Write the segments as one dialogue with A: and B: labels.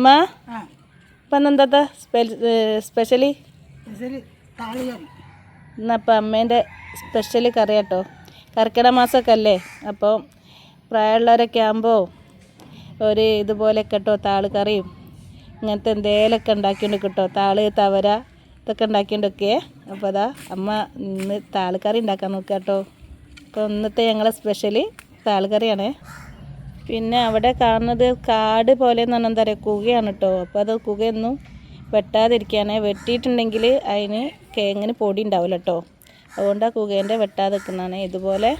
A: അമ്മ? ഇപ്പം എന്താ സ്പെഷ്യലി? എന്നപ്പം അമ്മേന്റെ സ്പെഷ്യൽ കറി കേട്ടോ കർക്കിട മാസമൊക്കെ അല്ലേ? അപ്പോൾ പ്രായമുള്ളവരൊക്കെ ആകുമ്പോൾ ഒരു ഇതുപോലെ കേട്ടോ താൾ കറിയും. ഇങ്ങനത്തെ എന്തേലൊക്കെ ഉണ്ടാക്കിയുണ്ട് കേട്ടോ. താൾ തവര ഇതൊക്കെ ഒക്കെ അപ്പോൾ അതാ അമ്മ ഇന്ന് താളുകറി ഉണ്ടാക്കാൻ നോക്കാം കേട്ടോ അപ്പോൾ ഇന്നത്തെ ഞങ്ങളെ സ്പെഷ്യൽ താൾ കറിയാണ്. പിന്നെ അവിടെ കാണുന്നത് കാട് പോലെ എന്ന് പറഞ്ഞാൽ എന്താ പറയുക കുകയാണ് കേട്ടോ അപ്പോൾ അത് കുകയൊന്നും വെട്ടാതിരിക്കാനേ വെട്ടിയിട്ടുണ്ടെങ്കിൽ അതിന് കേങ്ങിന് പൊടി ഉണ്ടാവില്ല കേട്ടോ അതുകൊണ്ട് ആ കുകേന്റെ വെട്ടാതെ നിൽക്കുന്നതാണ്. ഇതുപോലെ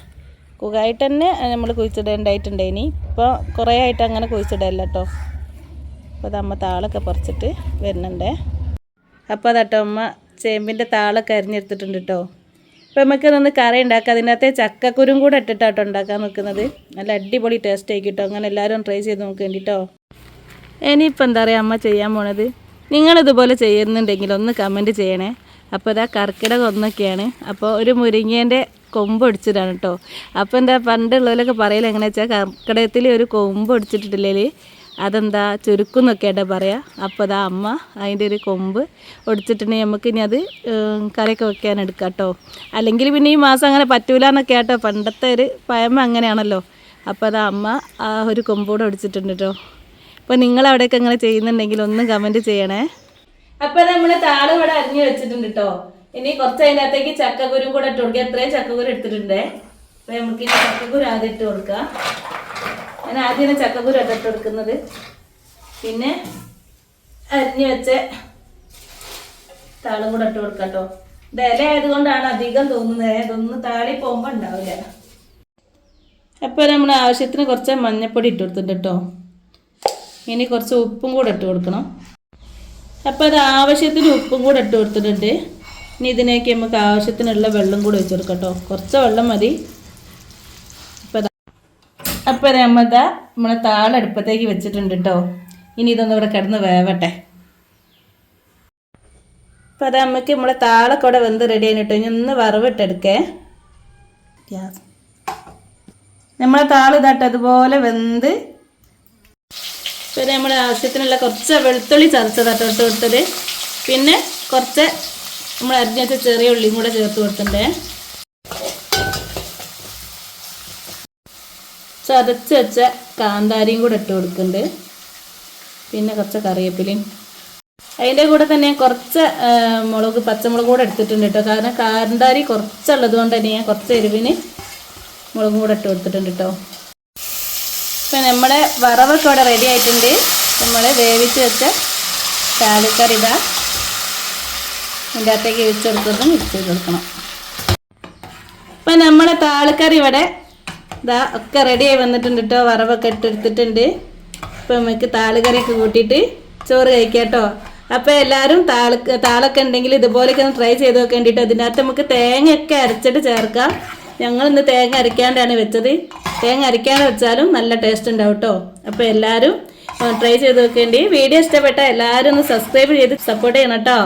A: കുകായിട്ട് തന്നെ നമ്മൾ കുഴിച്ചിടേണ്ടായിട്ടുണ്ട് ഇനി. ഇപ്പോൾ കുറേ ആയിട്ട് അങ്ങനെ കുഴിച്ചിടല്ല കേട്ടോ അപ്പോൾ അമ്മ താളൊക്കെ പറിച്ചിട്ട് വരുന്നുണ്ടേ. അപ്പോൾ അതാട്ടോ അമ്മ ചേമ്പിന്റെ താളൊക്കെ അരിഞ്ഞെടുത്തിട്ടുണ്ട് കേട്ടോ അപ്പോൾ നമുക്ക് നിന്ന് കറി ഉണ്ടാക്കാം. അതിനകത്ത് ചക്കക്കുരും കൂടെ ഇട്ടിട്ടാട്ടോ ഉണ്ടാക്കാൻ നിൽക്കുന്നത്. നല്ല അടിപൊളി ടേസ്റ്റ് ആയി കിട്ടും. അങ്ങനെ എല്ലാവരും ട്രൈ ചെയ്ത് നോക്ക് വേണ്ടിട്ടോ. ഇനിയിപ്പോൾ എന്താ പറയുക അമ്മ ചെയ്യാൻ പോണത്? നിങ്ങളിതുപോലെ ചെയ്യുന്നുണ്ടെങ്കിൽ ഒന്ന് കമന്റ് ചെയ്യണേ. അപ്പോൾ ഇതാ കർക്കിടക ഒന്നൊക്കെയാണ്. അപ്പോൾ ഒരു മുരിങ്ങേന്റെ കൊമ്പ് ഒടിച്ചിട്ടാണ് കേട്ടോ അപ്പോൾ എന്താ പണ്ടുള്ളവരൊക്കെ എങ്ങനെ വെച്ചാൽ കർക്കിടകത്തിൽ ഒരു കൊമ്പ് ഒടിച്ചിട്ടില്ലെങ്കിൽ അതെന്താ ചുരുക്കും എന്നൊക്കെയാട്ടോ പറയുക അപ്പോൾ അതാ അമ്മ അതിന്റെ ഒരു കൊമ്പ് ഒടിച്ചിട്ടുണ്ടെങ്കിൽ നമുക്ക് ഇനി അത് കറിയൊക്കെ വെക്കാൻ എടുക്കാം കേട്ടോ അല്ലെങ്കിൽ പിന്നെ ഈ മാസം അങ്ങനെ പറ്റൂല എന്നൊക്കെ ആട്ടോ. പണ്ടത്തെ ഒരു പഴമ അങ്ങനെയാണല്ലോ. അപ്പോൾ അതാ അമ്മ ആ ഒരു കൊമ്പോട് ഒടിച്ചിട്ടുണ്ട് കേട്ടോ അപ്പോൾ നിങ്ങളവിടെയൊക്കെ ഇങ്ങനെ ചെയ്യുന്നുണ്ടെങ്കിൽ ഒന്നും കമന്റ് ചെയ്യണേ. അപ്പോൾ നമ്മൾ താൾ ഇവിടെ അരിഞ്ഞു വെച്ചിട്ടുണ്ട് കേട്ടോ ഇനി കുറച്ച് അതിനകത്തേക്ക് ചക്കക്കുരും കൂടെ ഇട്ട് കൊടുക്കുക എത്രയും ചക്കക്കുരു എടുത്തിട്ടുണ്ട്. അപ്പോൾ നമുക്ക് ഇനി ചക്കക്കുരു ആദ്യം ഇട്ട് കൊടുക്കാം. ഞാൻ ആദ്യം ചക്കക്കുരു ഇട്ട് കൊടുക്കുന്നത് പിന്നെ അരിഞ്ഞു വെച്ച താളും കൂടെ ഇട്ട് കൊടുക്കാം കേട്ടോ. ഇത് ഇല ആയതുകൊണ്ടാണ് അധികം തോന്നുന്നത് ഇതൊന്ന് താളി പോകുമ്പോൾ ഉണ്ടാവില്ല. അപ്പോൾ നമ്മൾ ആവശ്യത്തിന് കുറച്ച് മഞ്ഞപ്പൊടി ഇട്ട് കൊടുത്തിട്ടുണ്ട് കേട്ടോ. ഇനി കുറച്ച് ഉപ്പും കൂടെ ഇട്ട് കൊടുക്കണം. അപ്പോൾ അത് ആവശ്യത്തിന് ഉപ്പും കൂടെ ഇട്ട് കൊടുത്തിട്ടുണ്ട്. ഇനി ഇതിനേക്ക് നമുക്ക് ആവശ്യത്തിനുള്ള വെള്ളം കൂടെ വെച്ച് കൊടുക്കാം കേട്ടോ. കുറച്ച് വെള്ളം മതി. അപ്പോൾ രമത നമ്മളെ താളടുപ്പത്തേക്ക് വെച്ചിട്ടുണ്ട് കേട്ടോ ഇനി ഇതൊന്നും ഇവിടെ കിടന്ന് വേവട്ടെ. അപ്പോൾ അത് നമുക്ക് നമ്മളെ താളൊക്കെ വെന്ത് റെഡി ആയിട്ടോ ഇനി ഒന്ന് വറവിട്ടെടുക്കേ. ഗ്യാസ്. നമ്മളെ താൾ ഇതാട്ടോ അതുപോലെ വെന്ത്. പിന്നെ നമ്മുടെ ആവശ്യത്തിനുള്ള കുറച്ച് വെളുത്തുള്ളി ചതച്ചതാട്ടോ ഇട്ട് കൊടുത്തത്. പിന്നെ കുറച്ച് നമ്മൾ അരിഞ്ഞ ചെറിയ ഉള്ളിയും കൂടെ ചേർത്ത് കൊടുത്തിട്ടുണ്ടേ. ചതച്ച് വെച്ച കാന്താരിയും കൂടെ ഇട്ട് കൊടുക്കുന്നുണ്ട്. പിന്നെ കുറച്ച് കറിവേപ്പിലയും. അതിന്റെ കൂടെ തന്നെ കുറച്ച് മുളക് പച്ചമുളക് കൂടെ എടുത്തിട്ടുണ്ട് കേട്ടോ. കാരണം കാന്താരി കുറച്ചുള്ളത് കൊണ്ട് തന്നെ ഞാൻ കുറച്ച് എരിവിന് മുളകും കൂടെ ഇട്ട് കൊടുത്തിട്ടുണ്ട് കേട്ടോ. ഇപ്പം നമ്മുടെ വറവൊക്കെ ഇവിടെ റെഡി ആയിട്ടുണ്ട്. നമ്മൾ വേവിച്ച് വെച്ച ചാലക്കറി ഇതാ. ഇതിന്റെ അകത്തേക്ക് വെച്ചെടുത്തത് മിക്സ് ചെയ്ത് കൊടുക്കണം. ഇപ്പം നമ്മളെ താളിക്കറി ഇവിടെ ഇതാ ഒക്കെ റെഡിയായി വന്നിട്ടുണ്ട് കേട്ടോ വറവൊക്കെ ഇട്ടെടുത്തിട്ടുണ്ട് ഇപ്പം നമുക്ക് താളുകറിയൊക്കെ കൂട്ടിയിട്ട് ചോറ് കഴിക്കാം കേട്ടോ അപ്പോൾ എല്ലാവരും താള താളൊക്കെ ഉണ്ടെങ്കിൽ ഇതുപോലെയൊക്കെ ഒന്ന് ട്രൈ ചെയ്ത് നോക്കാൻ വേണ്ടിയിട്ട് അതിനകത്ത് നമുക്ക് തേങ്ങയൊക്കെ അരച്ചിട്ട് ചേർക്കാം. ഞങ്ങൾ ഇന്ന് തേങ്ങ അരയ്ക്കാണ്ടാണ് വെച്ചത്. തേങ്ങ അരയ്ക്കാണ്ട് വെച്ചാലും നല്ല ടേസ്റ്റ് ഉണ്ടാവും കേട്ടോ അപ്പോൾ എല്ലാവരും ട്രൈ ചെയ്ത് നോക്കേണ്ടി വീഡിയോ ഇഷ്ടപ്പെട്ട എല്ലാവരും ഒന്ന് സബ്സ്ക്രൈബ് ചെയ്ത് സപ്പോർട്ട് ചെയ്യണം കേട്ടോ